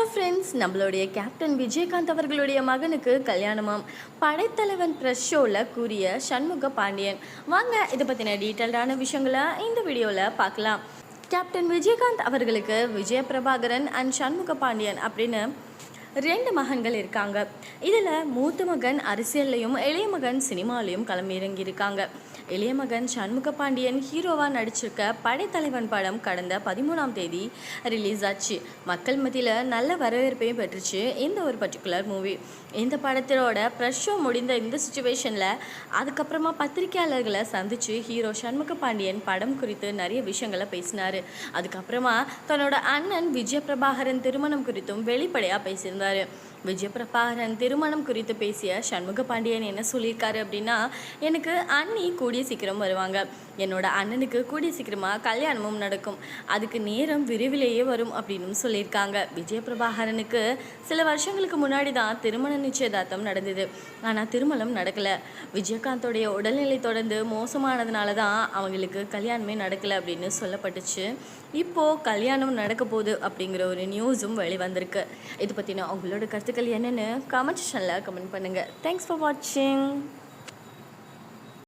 Hello friends நம்மளுடைய captain Vijayakanth அவர்களுடைய மகனுக்கு கல்யாணமாம். படைத்தலைவன் ப்ரெஸ் ஷோவில் கூறிய சண்முக பாண்டியன். வாங்க இதை பற்றின டீட்டெயில்டான விஷயங்களை இந்த வீடியோவில் பார்க்கலாம். கேப்டன் விஜயகாந்த் அவர்களுக்கு விஜய பிரபாகரன் அண்ட் சண்முக பாண்டியன் அப்படின்னு ரெண்டு மகன்கள் இருக்காங்க. இதில் மூத்த மகன் அரசியல்லையும் இளைய மகன் சினிமாலையும் களமிறங்கியிருக்காங்க. இளைய மகன் சண்முக பாண்டியன் ஹீரோவாக நடிச்சிருக்க படைத்தலைவன் படம் கடந்த பதிமூணாம் தேதி ரிலீஸ் ஆச்சு. மக்கள் மத்தியில் நல்ல வரவேற்பையும் பெற்றுச்சு இந்த ஒரு பர்டிகுலர் மூவி இந்த படத்தோட ப்ரெஷ் ஷோ முடிந்த இந்த சுச்சுவேஷனில் அதுக்கப்புறமா பத்திரிகையாளர்களை சந்தித்து ஹீரோ சண்முக பாண்டியன் படம் குறித்து நிறைய விஷயங்களை பேசினார். அதுக்கப்புறமா தன்னோட அண்ணன் விஜய பிரபாகரன் திருமணம் குறித்தும் வெளிப்படையாக பேசியிருந்தார். விஜய விஜயபிரபாகரன் திருமணம் குறித்து பேசிய சண்முக பாண்டியன் என்ன சொல்லியிருக்காரு அப்படின்னா எனக்கு அண்ணி கூடிய சீக்கிரம் வருவாங்க. என்னோட அண்ணனுக்கு கூடிய சீக்கிரமாக கல்யாணமும் நடக்கும். அதுக்கு நேரம் விரைவிலேயே வரும் அப்படின்னு சொல்லியிருக்காங்க. விஜயபிரபாகரனுக்கு சில வருஷங்களுக்கு முன்னாடி தான் திருமண நிச்சயதார்த்தம் நடந்தது. ஆனால் திருமணம் நடக்கலை. விஜயகாந்தோடைய உடல்நிலை தொடர்ந்து மோசமானதுனால தான் அவங்களுக்கு கல்யாணமே நடக்கலை அப்படின்னு சொல்லப்பட்டுச்சு. இப்போது கல்யாணம் நடக்க போகுது அப்படிங்கிற ஒரு நியூஸும் வெளிவந்திருக்கு. இது பற்றின உங்களோட கருத்துக்கள் என்னென்னு கமெண்ட் செஷனில் கமெண்ட் பண்ணுங்கள் தேங்க்ஸ் ஃபார் வாட்சிங்